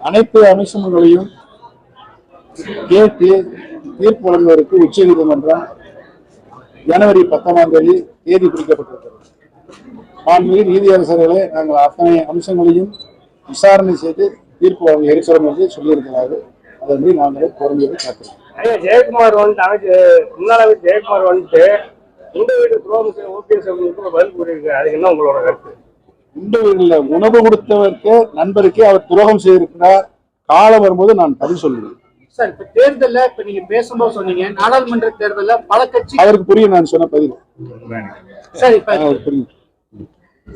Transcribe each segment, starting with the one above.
அனைத்து அம்சங்களையும் கேட்டு தீர்ப்பு வழங்குவதற்கு உச்சநீதிமன்றம் ஜனவரி பத்தாம் தேதி தேதி குறிக்கப்பட்டிருக்கிறது மாண்புமிகு நீதியரசர்களே நாங்கள் அத்தனை அம்சங்களையும் விசாரணை செய்து தீர்ப்பு வழங்க இருக்கிறோம் என்று சொல்லியிருக்கிறார்கள். அதன்படி நாங்கள் பொறுமையை காத்திருக்கிறோம் ஜெயக்குமார் வந்துட்டு அமைச்சர் முன்னாள் அமைச்சர் ஜெயக்குமார் வந்துட்டு இந்த வீடு துரோகம் ஓபிஎஸ் அவர்களுக்கு பதில் கூறியிருக்கு அதுக்கு என்ன உங்களோட கருத்து? வீட்டில் உணவு கொடுத்தவருக்கு நண்பருக்கே அவர் துரோகம் செய்திருக்கிறார். காலம் வரும்போது நான் பதில் சொல்லுவேன். சார் இப்ப தேர்தல்ல இப்ப நீங்க பேசும்போது சொன்னீங்க. நாடாளுமன்ற தேர்தல்ல பல கட்சி அவருக்கு புரியும் நான் சொன்ன பதில். சார் இப்ப புரியும்.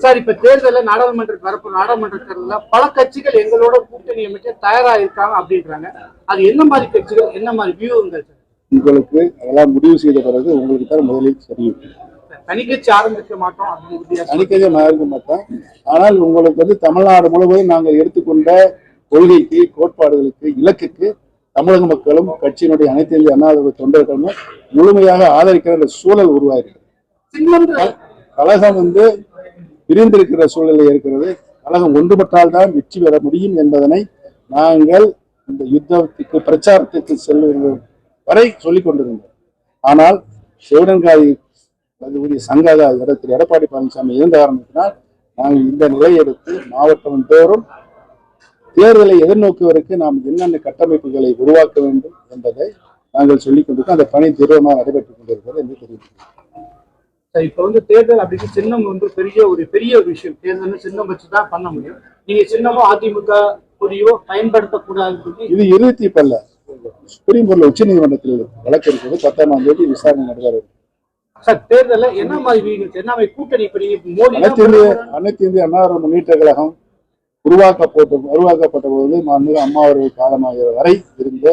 சார் இப்ப தேர்தல்ல நாடாளுமன்ற வரப்பு நாடாளுமன்ற தேர்தல்ல பல கட்சிகள் எங்களோட கூட்டணி அமைக்க தயாரா இருக்காங்க அப்படின்றாங்க. அது என்ன மாதிரி கட்சிகள் என்ன மாதிரி வியூகங்கள் சார்? உங்களுக்கு அதெல்லாம் முடிவு செய்த பிறகு உங்களுக்கு தான் முதலில் தெரியும். தனி கட்சி ஆரம்பிக்க மாட்டோம். தனிக்கதை நான் இருக்க மாட்டேன். ஆனால் உங்களுக்கு வந்து தமிழ்நாடு முழுவதும் நாங்கள் எடுத்துக்கொண்ட கொள்கைக்கு கோட்பாடுகளுக்கு இலக்குக்கு தமிழக மக்களும் கட்சியினுடைய அனைத்து இந்திய அண்ணா தொண்டர்களும் முழுமையாக ஆதரிக்கிற சூழல் உருவாகிறது. கழகம் வந்து பிரிந்திருக்கிற சூழ்நிலை இருக்கிறது. கழகம் ஒன்றுபட்டால்தான் வெற்றி பெற முடியும் என்பதனை நாங்கள் இந்த யுத்தத்துக்கு பிரச்சாரத்துக்கு செல்லுகிற வரை சொல்லிக் கொண்டிருந்தோம். ஆனால் சிவகங்காய் உரிய சங்க இடத்தில் எடப்பாடி பழனிசாமி இருந்த காரணத்தினால் நாங்கள் இந்த நிலையை எடுத்து மாவட்டம் தோறும் தேர்தலை எதிர்நோக்குவதற்கு நாம் என்னென்ன கட்டமைப்புகளை உருவாக்க வேண்டும் என்பதை நாங்கள் சொல்லிக் கொண்டிருக்கோம். அந்த பணி தீவிரமாக நடைபெற்றுக் கொண்டிருக்கிறது என்று சார் இப்ப வந்து தேர்தல் அப்படின்னு சின்னம் வந்து பெரிய ஒரு பெரிய ஒரு விஷயம். தேர்தல்னு சின்னம் வச்சுதான் பண்ண முடியும். நீங்க சின்னமோ அதிமுக கொடியோ பயன்படுத்தக்கூடாதுன்னு சொல்லி இது இறுதி தீர்ப்பல்ல சுப்ரீம் கோர்ட்ல உச்ச நீதிமன்றத்தில் வழக்கு இருக்கிறது. பத்தாம் தேதி விசாரணை இருக்கு. சார் தேர்தல்ல என்ன மாதிரி என்ன மாதிரி கூட்டணி மோடி அனைத்து இந்திய அனைத்து இந்திய முன்னேற்ற கழகம் உருவாக்கப்பட்ட உருவாக்கப்பட்ட போது மாண்புமிகு அம்மா அவர்கள் காலமாகிற வரை இருந்த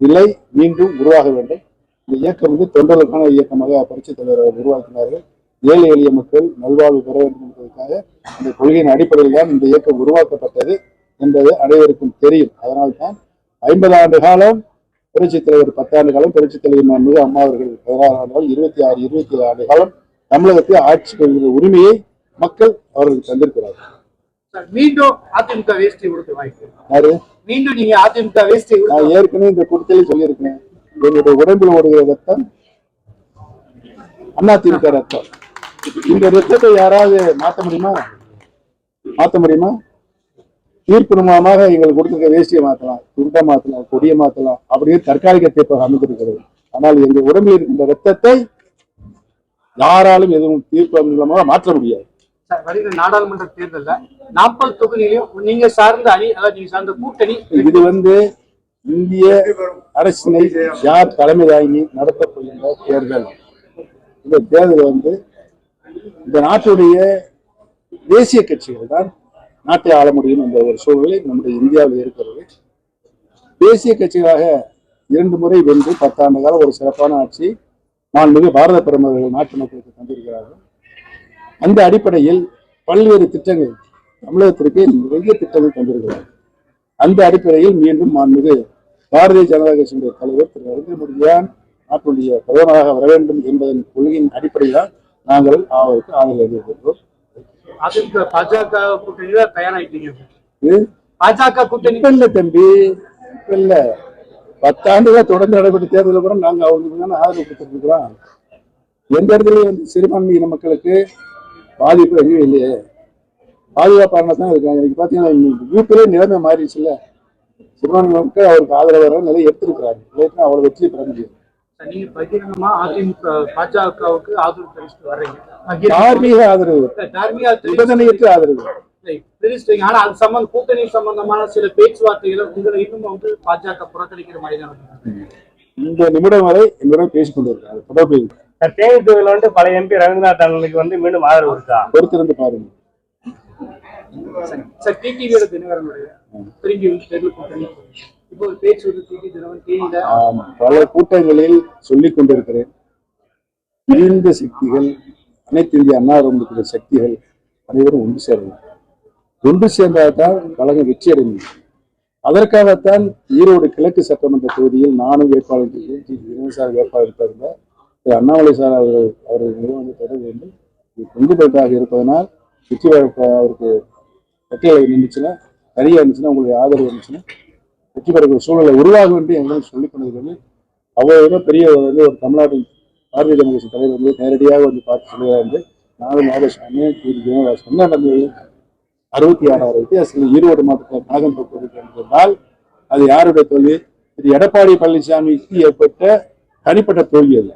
நிலை மீண்டும் உருவாக வேண்டும். இந்த இயக்கம் வந்து தொண்டர்களுக்கான இயக்கமாக பரிசு தலைவர் அவர் உருவாக்கினார்கள். ஏழை எளிய மக்கள் நல்வாழ்வு பெற வேண்டும் என்பதற்காக இந்த கொள்கையின் அடிப்படையில் தான் இந்த இயக்கம் உருவாக்கப்பட்டது என்பது அனைவருக்கும் தெரியும். அதனால்தான் ஐம்பது ஆண்டு காலம் புரட்சித் தலைவர் பத்தாண்டு காலம் புரட்சித் தலைவர் மாண்புமிகு அம்மா அவர்கள் பதினாறு ஆண்டுகள் இருபத்தி ஆறு இருபத்தி ஏழு ஆண்டு காலம் தமிழகத்தில் ஆட்சி கொள்கிற உரிமையை மக்கள் அவர்களுக்கு தந்திருக்கிறார்கள். மீண்டும் அதிமுக வேஷ்டி கொடுக்க வாய்ப்பு. மீண்டும் நீங்க அதிமுக வேஷ்டி நான் ஏற்கனவே இந்த கூட்டத்திலே சொல்லியிருக்கேன் என்னுடைய உடம்பில் ஓடுகிற ரத்தம் அண்ணா திமுக ரத்தம். இந்த ரத்தத்தை யாராவது மாத்த முடியுமா? மாத்த முடியுமா? தீர்ப்பு மூலமாக எங்களுக்கு கொடுத்திருக்க வேஷ்டியை மாத்தலாம் துண்டை மாத்தலாம் கொடியை மாத்தலாம் அப்படியே தற்காலிக தீர்ப்பாக அமைந்திருக்கிறது. ஆனால் எங்கள் உடம்பில் இருக்கின்ற ரத்தத்தை யாராலும் எதுவும் தீர்ப்பு மூலமாக மாற்ற முடியாது. வருகிற நாடாளுமன்ற தேர்தல்ல நாற்பது தொகுதியிலையும் நீங்க சார்ந்த அணி அதாவது நீங்க சார்ந்த கூட்டணி இது வந்து இந்திய அரசினை யார் தலைமை தாங்கி நடத்தப் போகின்ற தேர்தல். இந்த தேர்தல் வந்து இந்த நாட்டுடைய தேசிய கட்சிகள் தான் நாட்டை ஆள முடியும் என்ற ஒரு சூழ்நிலை நம்முடைய இந்தியாவில் இருக்கிறது. தேசிய கட்சிகளாக இரண்டு முறை வென்று பத்தாண்டு கால ஒரு சிறப்பான ஆட்சி மாண்புமிகு பாரத பிரதமர்கள் நாட்டு மக்களுக்கு தந்திருக்கிறார்கள். அந்த அடிப்படையில் பல்வேறு திட்டங்கள் தமிழகத்திற்கு நிறைய திட்டங்கள் தந்திருக்கிறார்கள் அந்த அடிப்படையில் மீண்டும் மாண்புமிகு பாரதிய ஜனதா கட்சியினுடைய தலைவர் திரு நரேந்திர மோடிதான் நாட்டுடைய பிரதமராக வர வேண்டும் என்பதன் கொள்கையின் அடிப்படையில் நாங்கள் அவருக்கு ஆதரவு அளித்திருக்கிறோம். அதிமுக பாஜக கூட்டணியில தயாராயிட்டீங்க. பாஜக கூட்டணி. இல்ல தம்பி? இல்ல. பத்தாண்டுகளா தொடர்ந்து நடைபெற்ற தேர்தலில் கூட நாங்க அவங்களுக்கு தானே ஆதரவு கொடுத்துருக்கிறோம். எந்த இடத்துலயும் வந்து சிறுபான்மையின மக்களுக்கு பாதிப்பு எங்கேயும் இல்லையே. பாதுகாப்பான தான் இருக்காங்க. இன்னைக்கு பாத்தீங்கன்னா யூபிலே நிலைமை மாறிடுச்சுல்ல. சிறுபான்மை மக்கள் அவருக்கு ஆதரவாக நிலை எடுத்திருக்கிறாரு இல்லைன்னா அவ்வளவு வெற்றி பெற முடியும் நீங்க பகிரங்கமா அதிமுக பாஜகவுக்கு ஆதரவு தெரிவிச்சுட்டு வர்றீங்க. தார்மீக ஆதரவு. தார்மீக நிபந்தனையற்ற ஆதரவு. தெரிவிச்சிட்டீங்க. ஆனா அது சம்பந்த கூட்டணி சம்பந்தமான சில பேச்சுவார்த்தைகளை உங்களை இன்னும் வந்து பாஜக புறக்கணிக்கிற மாதிரி தான். இந்த நிமிடம் வரை என்னுடன் பேசிக் கொண்டிருக்காரு தொடர்பு வந்து பழைய எம்பி ரவீந்திரநாத் அவர்களுக்கு வந்து மீண்டும் ஆதரவு இருக்கா? பொறுத்திருந்து பாருங்க. சார் டிடிவியோட தினகரனுடைய திரும்பி பல கூட்டங்களில் சொல்லிக் கொண்டிருக்கிறேன். பிரிந்த சக்திகள் அனைத்து இந்திய அண்ணா இருக்கிற சக்திகள் அனைவரும் ஒன்று சேரணும் ஒன்று சேர்ந்தால்தான் கழகம் வெற்றி அடைந்தது அதற்காகத்தான் ஈரோடு கிழக்கு சட்டமன்ற தொகுதியில் நானும் வேட்பாளர் இருக்கிறேன். வேட்பாளர் இருந்திருந்தார் திரு அண்ணாமலை சார் அவர்கள் அவர்கள் நிறுவனம் தொடர வேண்டும். இது கொண்டு இருப்பதனால் வெற்றி வாய்ப்பு அவருக்கு கட்டியலை நின்றுச்சுன்னா சரியா இருந்துச்சுன்னா உங்களுடைய ஆதரவு இருந்துச்சுன்னா வெற்றி பெறக்கூடிய சூழலை உருவாகும் என்று எங்களுக்கு சொல்லிக் கொண்டது வந்து அவ்வளவு பெரிய வந்து ஒரு தமிழ்நாட்டின் பாரதிய ஜனதா கட்சி தலைவர் வந்து நேரடியாக வந்து பார்த்து சொல்லுகிறார் என்று நானும் நாகசாமி சொன்ன நம்பி அறுபத்தி ஆறாயிரம் வித்தியாசத்தில் ஈரோடு மாவட்டத்தில் நாகம் போக்குவரத்து என்றால் அது யாருடைய தோல்வி? இது எடப்பாடி பழனிசாமிக்கு ஏற்பட்ட தனிப்பட்ட தோல்வி அது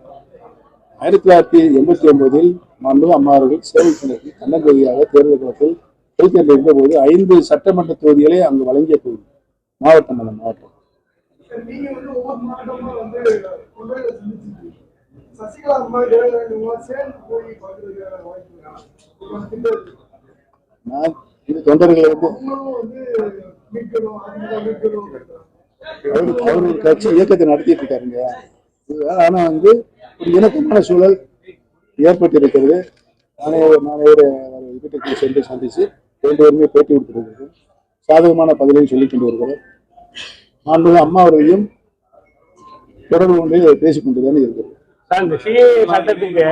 ஆயிரத்தி தொள்ளாயிரத்தி எண்பத்தி ஒன்பதில் மண்டு அம்மா அவர்கள் சேவை சின்னத்தில் தன்னந்தொகுதியாக தேர்தல் களத்தில் இருந்தபோது ஐந்து சட்டமன்ற தொகுதிகளை அங்கு வழங்கிய தொகுதி மாவட்டம் மேடம் மாவட்டம் இது தொண்டர்களை நான் தொண்டர்களை அவரு அவர் ஒரு கட்சி இயக்கத்தை நடத்திட்டு இருக்காருங்க இது ஆனா வந்து ஒரு இணக்கமான சூழல் ஏற்பட்டு இருக்கிறது நானே ஒரு- நானே ஒரு வீட்டுக்கு சென்று சந்திச்சு ரெண்டு பேருமே பேட்டி கொடுத்துருக்கிறது சாதகமான பதிலையும் சொல்லிக் கொண்டு வருகிறோம் மாண்புமிகு அம்மா அவர்களையும் தொடர்பு கொண்டு பேசிக் கொண்டுதான் இருக்கிறது சட்டத்துக்கு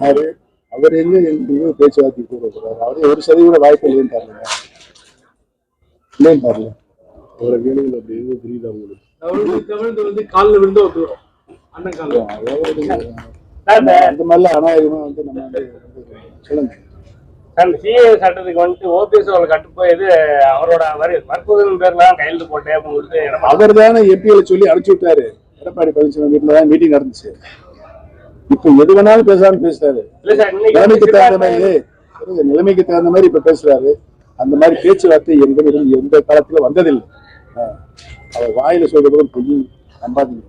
அவரு அவர் எங்க எங்க பேச்சுவார்த்தை கூறுகிறார் அவரு ஒரு சதவீத வாய்ப்பு இல்லைன்னு பாருங்க இல்லைன்னு பாருங்க அவரை கேளுங்க அப்படி எதுவும் புரியுதா உங்களுக்கு? அவருக்கு வந்து காலில் விழுந்து வந்துடும் அண்ணன் காலில். அந்த மாதிரிலாம் அநாயகமா வந்து நம்ம வந்து சொல்லுங்க இந்த சிஏ சட்டத்துக்கு வந்துட்டு ஓபிஎஸ் அவர்கள் கட்டுப்போயது அவரோட வரி வற்புதலின் பேர்லாம் கையெழுத்து போட்டேன் அப்படின்னு சொல்லிட்டு அவர் தானே எம்பியில சொல்லி அனுப்பிச்சு விட்டாரு. எடப்பாடி பழனிசாமி வீட்டுல தான் மீட்டிங் நடந்துச்சு. இப்ப எது வேணாலும் பேசலாம்னு பேசுறாரு. நிலைமைக்கு தகுந்த மாதிரி நிலைமைக்கு தகுந்த மாதிரி இப்ப பேசுறாரு. அந்த மாதிரி பேச்சுவார்த்தை எந்த எந்த காலத்துல வந்ததில்லை. அவர் வாயில சொல்றதும் பொய் நம்பாதீங்க.